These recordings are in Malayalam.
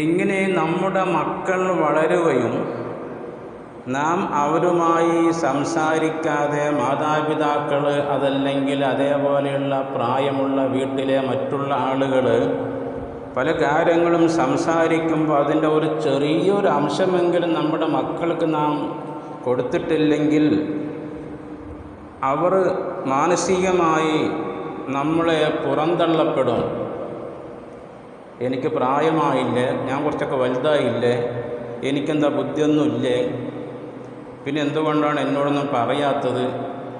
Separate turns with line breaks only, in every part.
ഇങ്ങനെ നമ്മുടെ മക്കൾ വളരുകയും നാം അവരുമായി സംസാരിക്കാതെ മാതാപിതാക്കൾ അതല്ലെങ്കിൽ അതേപോലെയുള്ള പ്രായമുള്ള വീട്ടിലെ മറ്റുള്ള ആളുകൾ പല കാര്യങ്ങളും സംസാരിക്കുമ്പോൾ അതിന്റെ ഒരു ചെറിയൊരു അംശമെങ്കിലും നമ്മുടെ മക്കൾക്ക് നാം കൊടുത്തിട്ടില്ലെങ്കിൽ അവർ മാനസികമായി നമ്മളെ പുറന്തള്ളപ്പെടും. എനിക്ക് പ്രായമായില്ലേ? ഞാൻ കുറച്ചൊക്കെ വലുതായില്ലേ? എനിക്കെന്താ ബുദ്ധിയൊന്നുമില്ലേ? പിന്നെ എന്തുകൊണ്ടാണ് എന്നോടൊന്നും പറയാത്തത്?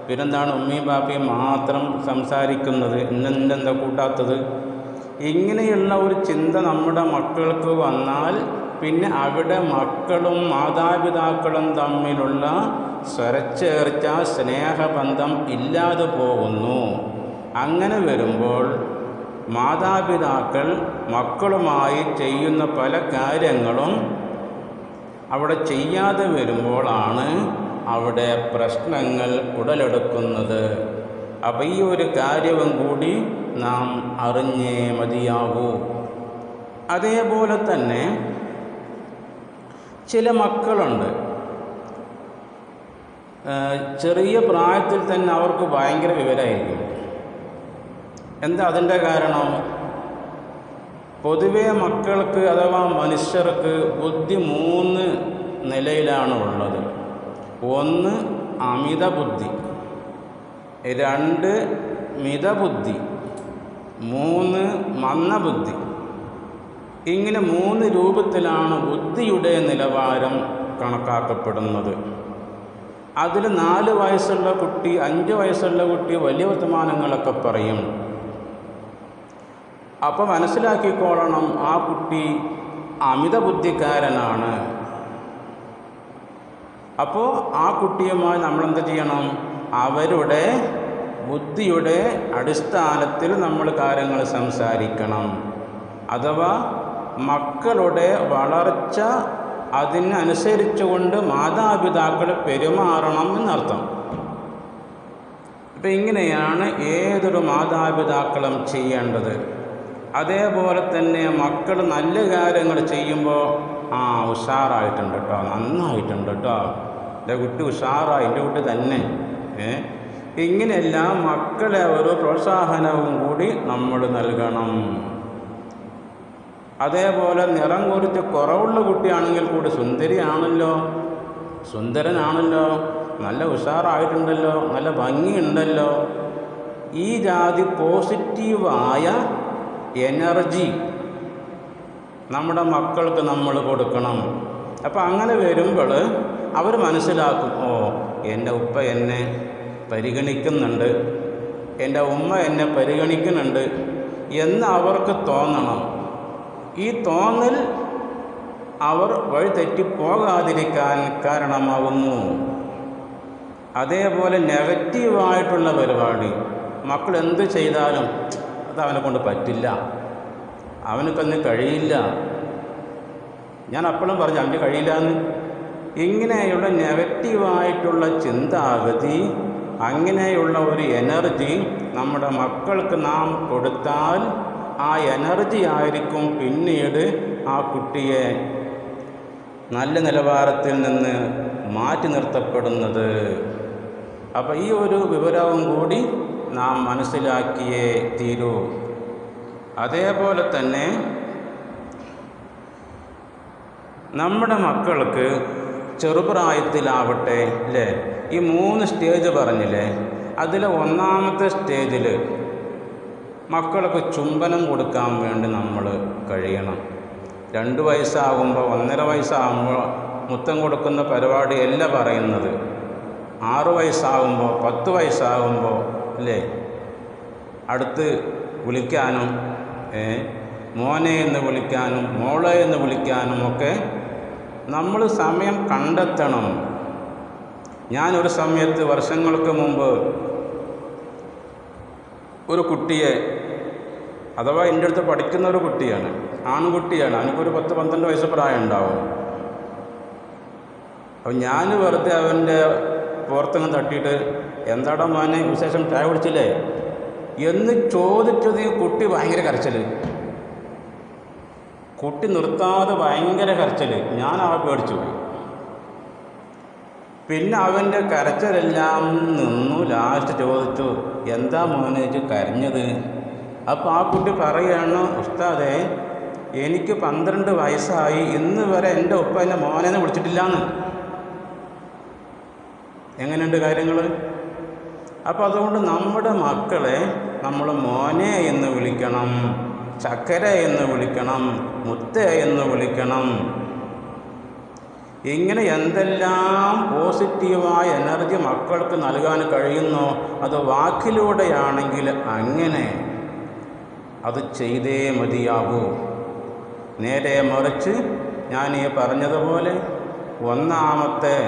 പിന്നെന്താണ് ഉമ്മയും ബാപ്പയും മാത്രം സംസാരിക്കുന്നത്? ഇന്നെന്തെന്താ കൂട്ടാത്തത്? ഇങ്ങനെയുള്ള ഒരു ചിന്ത നമ്മുടെ മക്കൾക്ക് വന്നാൽ പിന്നെ അവിടെ മക്കളും മാതാപിതാക്കളും തമ്മിലുള്ള സ്വരച്ചേർച്ച സ്നേഹബന്ധം ഇല്ലാതെ പോകുന്നു. അങ്ങനെ വരുമ്പോൾ മാതാപിതാക്കൾ മക്കളുമായി ചെയ്യുന്ന പല കാര്യങ്ങളും അവിടെ ചെയ്യാതെ വരുമ്പോഴാണ് അവിടെ പ്രശ്നങ്ങൾ ഉടലെടുക്കുന്നത്. അപ്പം ഈ ഒരു കാര്യവും കൂടി നാം അറിഞ്ഞേ മതിയാകൂ. അതേപോലെ തന്നെ ചില മക്കളുണ്ട്. ചെറിയ പ്രായത്തിൽ തന്നെ അവർക്ക് ഭയങ്കര വിവരമായിരിക്കും. എന്താ അതിന്റെ കാരണം? പൊതുവേ മക്കൾക്ക് അഥവാ മനുഷ്യർക്ക് ബുദ്ധി മൂന്ന് നിലയിലാണ് ഉള്ളത്. ഒന്ന് അമിത ബുദ്ധി രണ്ട് മിതബുദ്ധി മൂന്ന് മന്ദബുദ്ധി. ഇങ്ങനെ മൂന്ന് രൂപത്തിലാണ് ബുദ്ധിയുടെ നിലവാരം കണക്കാക്കപ്പെടുന്നത്. അതിൽ നാല് വയസ്സുള്ള കുട്ടി അഞ്ച് വയസ്സുള്ള കുട്ടി വലിയ വർത്തമാനങ്ങളൊക്കെ പറയും. അപ്പോൾ മനസ്സിലാക്കിക്കോളണം ആ കുട്ടി അമിത ബുദ്ധിക്കാരനാണ് അപ്പോൾ ആ കുട്ടിയുമായി നമ്മളെന്ത് ചെയ്യണം? അവരുടെ ബുദ്ധിയുടെ അടിസ്ഥാനത്തിൽ നമ്മൾ കാര്യങ്ങൾ സംസാരിക്കണം. അഥവാ മക്കളുടെ വളർച്ച അതിനനുസരിച്ചുകൊണ്ട് മാതാപിതാക്കൾ പെരുമാറണം എന്നർത്ഥം. അപ്പം ഇങ്ങനെയാണ് ഏതൊരു മാതാപിതാക്കളും ചെയ്യേണ്ടത്. അതേപോലെ തന്നെ മക്കൾ നല്ല കാര്യങ്ങൾ ചെയ്യുമ്പോൾ ആ ഉഷാറായിട്ടുണ്ട് കേട്ടോ നന്നായിട്ടുണ്ട് കേട്ടോ എന്റെ കുട്ടി ഉഷാറായി. എന്റെ കുട്ടി തന്നെ. ഏ? ഇങ്ങനെയെല്ലാം മക്കളെ ഒരു പ്രോത്സാഹനവും കൂടി നമ്മൾ നൽകണം. അതേപോലെ നിറം കുറിച്ച് കുറവുള്ള കുട്ടിയാണെങ്കിൽ കൂടി സുന്ദരിയാണല്ലോ. സുന്ദരനാണല്ലോ. നല്ല ഉഷാറായിട്ടുണ്ടല്ലോ. നല്ല ഭംഗിയുണ്ടല്ലോ. ഈ ജാതി പോസിറ്റീവായ എനർജി. നമ്മുടെ മക്കൾക്ക് നമ്മൾ കൊടുക്കണം. അപ്പോൾ അങ്ങനെ വരുമ്പോൾ അവർ മനസ്സിലാക്കും ഓ എന്റെ ഉപ്പ എന്നെ പരിഗണിക്കുന്നുണ്ട്. എന്റെ ഉമ്മ എന്നെ പരിഗണിക്കുന്നുണ്ട്. എന്ന് അവർക്ക് തോന്നണം. ഈ തോന്നൽ അവർ വഴിതെറ്റിപ്പോകാതിരിക്കാൻ കാരണമാകുന്നു അതേപോലെ നെഗറ്റീവായിട്ടുള്ള പരിപാടി. മക്കൾ എന്ത് ചെയ്താലും അത് അവനെ കൊണ്ട് പറ്റില്ല. അവനക്കൊന്നും കഴിയില്ല. ഞാൻ അപ്പോഴും പറഞ്ഞു അവന് കഴിയില്ല എന്ന് ഇങ്ങനെയുള്ള നെഗറ്റീവായിട്ടുള്ള ചിന്താഗതി അങ്ങനെയുള്ള ഒരു എനർജി നമ്മുടെ മക്കൾക്ക് നാം കൊടുത്താൽ ആ എനർജി ആയിരിക്കും പിന്നീട് ആ കുട്ടിയെ നല്ല നിലവാരത്തിൽ നിന്ന് മാറ്റി നിർത്തപ്പെടുന്നത്. അപ്പോൾ ഈ ഒരു വിവരവും കൂടി നാം മനസ്സിലാക്കിയേ തീരൂ. അതേപോലെ തന്നെ നമ്മുടെ മക്കൾക്ക് ചെറുപ്രായത്തിലാവട്ടെ അല്ലേ ഈ മൂന്ന് സ്റ്റേജ് പറഞ്ഞില്ലേ? അതിലെ ഒന്നാമത്തെ സ്റ്റേജിൽ മക്കൾക്ക് ചുംബനം കൊടുക്കാൻ വേണ്ടി നമ്മൾ കഴിയണം. രണ്ട് വയസ്സാകുമ്പോൾ ഒന്നര വയസ്സാകുമ്പോൾ മുത്തം കൊടുക്കുന്ന പരിപാടിയല്ല പറയുന്നത്. ആറ് വയസ്സാകുമ്പോൾ പത്ത് വയസ്സാകുമ്പോൾ അല്ലേ? അടുത്ത് വിളിക്കാനും മോനെ എന്ന് വിളിക്കാനും മോളെ എന്ന് വിളിക്കാനും ഒക്കെ നമ്മൾ സമയം കണ്ടെത്തണം. ഞാനൊരു സമയത്ത് വർഷങ്ങൾക്ക് മുമ്പ് ഒരു കുട്ടിയെ അഥവാ എന്റെ അടുത്ത് പഠിക്കുന്ന ഒരു കുട്ടിയാണ് ആൺകുട്ടിയാണ് അവനക്കൊരു പത്ത് പന്ത്രണ്ട് വയസ്സ് പ്രായം ഉണ്ടാവും അപ്പം ഞാൻ വെറുതെ അവന്റെ പുറത്തങ്ങ് തട്ടിയിട്ട് എന്താടാ മോനെ വിശേഷം? ചായ കുടിച്ചില്ലേ? എന്ന് ചോദിച്ചത് ഈ കുട്ടി ഭയങ്കര കരച്ചൽ കുട്ടി നിർത്താതെ ഭയങ്കര കരച്ചൽ ഞാൻ അവ പേടിച്ചു പോയി. പിന്നെ അവന്റെ കരച്ചിലെല്ലാം നിന്നു. ലാസ്റ്റ് ചോദിച്ചു എന്താ മോനെ ഇജ്ജ് കരഞ്ഞത്? അപ്പോൾ ആ കുട്ടി പറയുകയാണ് ഉസ്താദെ എനിക്ക് പന്ത്രണ്ട് വയസ്സായി. ഇന്ന് വരെ എന്റെ ഉപ്പ മോനെ മോനെന്ന് വിളിച്ചിട്ടില്ലാന്ന്. എങ്ങനെയുണ്ട് കാര്യങ്ങൾ അപ്പോൾ അതുകൊണ്ട് നമ്മുടെ മക്കളെ നമ്മൾ മോനെ എന്ന് വിളിക്കണം ചക്കര എന്ന് വിളിക്കണം മുത്ത എന്ന് വിളിക്കണം. ഇങ്ങനെ എന്തെല്ലാം പോസിറ്റീവായ എനർജി മക്കൾക്ക് നൽകാൻ കഴിയുന്നോ അത് വാക്കിലൂടെയാണെങ്കിൽ അങ്ങനെ അത് ചെയ്തേ മതിയാകൂ. നേരെ മറിച്ച് ഞാൻ ഈ പറഞ്ഞതുപോലെ ഒന്നാമത്തെ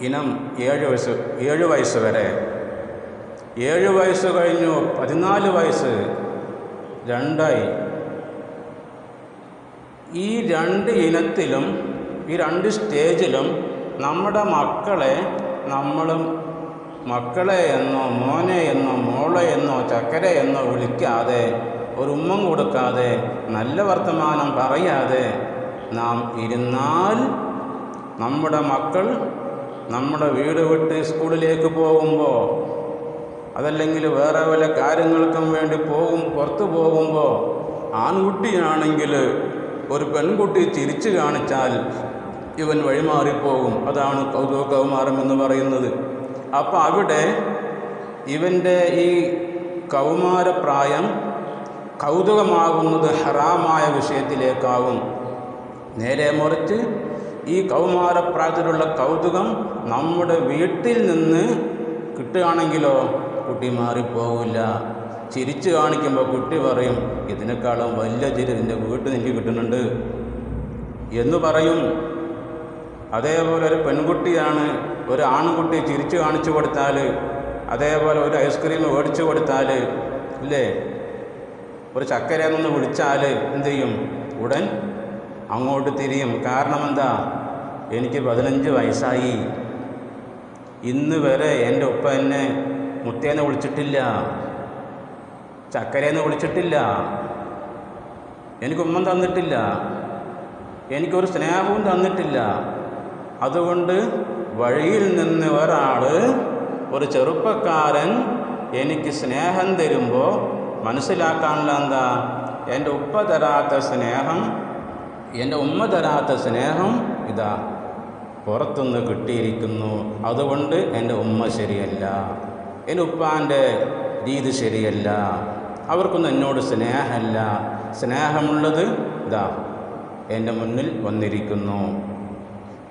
ഇനം ഏഴ് വയസ്സ് ഏഴ് വയസ്സ് വരെ. ഏഴ് വയസ്സ് കഴിഞ്ഞു പതിനാല് വയസ്സ് രണ്ടായി. ഈ രണ്ട് ഇനത്തിലും ഈ രണ്ട് സ്റ്റേജിലും നമ്മുടെ മക്കളെ നമ്മളും മക്കളെ എന്നോ മോനെ എന്നോ മോളെ എന്നോ ചക്കര എന്നോ വിളിക്കാതെ ഒരു ഉമ്മം കൊടുക്കാതെ നല്ല വർത്തമാനം പറയാതെ നാം ഇരുന്നാൽ നമ്മുടെ മക്കൾ നമ്മുടെ വീട് വിട്ട് സ്കൂളിലേക്ക് പോകുമ്പോൾ അതല്ലെങ്കിൽ വേറെ വല്ല കാര്യങ്ങൾക്കും വേണ്ടി പോകും പുറത്തു പോകുമ്പോൾ ആൺകുട്ടിയാണെങ്കിൽ ഒരു പെൺകുട്ടി തിരിച്ചു കാണിച്ചാൽ ഇവൻ വഴിമാറിപ്പോകും. അതാണ് കൗതുക കൗമാരം എന്ന് പറയുന്നത്. അപ്പോൾ അവിടെ ഇവന്റെ ഈ കൗമാരപ്രായം കൗതുകമാകുന്നത് ഹറാമായ വിഷയത്തിലേക്കാവും. നേരെ മറിച്ച് ഈ കൗമാരപ്രായത്തിലുള്ള കൗതുകം നമ്മുടെ വീട്ടിൽ നിന്ന് കിട്ടുകയാണെങ്കിലോ കുട്ടി മാറിപ്പോകില്ല ചിരിച്ചു കാണിക്കുമ്പോൾ കുട്ടി പറയും ഇതിനേക്കാളും വലിയ ചിരി നിന്റെ വീട്ടിൽ എനിക്ക് കിട്ടുന്നുണ്ട്. എന്ന് പറയും. അതേപോലെ ഒരു പെൺകുട്ടിയാണ് ഒരു ആൺകുട്ടി ചിരിച്ചു കാണിച്ചു കൊടുത്താൽ അതേപോലെ ഒരു ഐസ്ക്രീം മേടിച്ചു കൊടുത്താൽ ഇല്ലേ? ഒരു ചക്കരയെന്നൊന്ന് വിളിച്ചാൽ എന്തു ചെയ്യും? ഉടൻ അങ്ങോട്ട് തിരിയും. കാരണം എന്താ എനിക്ക് പതിനഞ്ച് വയസ്സായി. ഇന്ന് വരെ എന്റെ ഉപ്പ എന്നെ മുത്തേനെ വിളിച്ചിട്ടില്ല. ചക്കരേന്ന് വിളിച്ചിട്ടില്ല. എനിക്ക് ഉമ്മ തന്നിട്ടില്ല. എനിക്കൊരു സ്നേഹവും തന്നിട്ടില്ല. അതുകൊണ്ട് വഴിയിൽ നിന്ന് ഒരാൾ ഒരു ചെറുപ്പക്കാരൻ എനിക്ക് സ്നേഹം തരുമ്പോൾ മനസ്സിലാക്കാനുള്ള എന്താ? എന്റെ ഉപ്പ തരാത്ത സ്നേഹം എന്റെ ഉമ്മ തരാത്ത സ്നേഹം ഇതാ പുറത്തുനിന്ന് കിട്ടിയിരിക്കുന്നു. അതുകൊണ്ട് എന്റെ ഉമ്മ ശരിയല്ല. എന്റെ ഉപ്പാന്റെ രീതി ശരിയല്ല. അവർക്കൊന്നും എന്നോട് സ്നേഹമല്ല. സ്നേഹമുള്ളത് ഇതാ എന്റെ മുന്നിൽ വന്നിരിക്കുന്നു.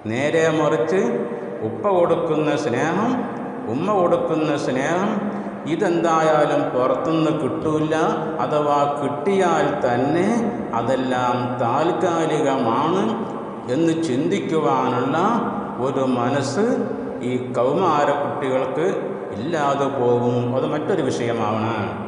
നേരെ മറിച്ച് ഉപ്പ കൊടുക്കുന്ന സ്നേഹം ഉമ്മ കൊടുക്കുന്ന സ്നേഹം ഇതെന്തായാലും പുറത്തുനിന്ന് കിട്ടൂല. അഥവാ കിട്ടിയാൽ തന്നെ അതെല്ലാം താൽക്കാലികമാണ് എന്ന് ചിന്തിക്കുവാനുള്ള ഒരു മനസ്സ് ഈ കൗമാര കുട്ടികൾക്ക് ഇല്ലാതെ പോകും. അത് മറ്റൊരു വിഷയമാണ്.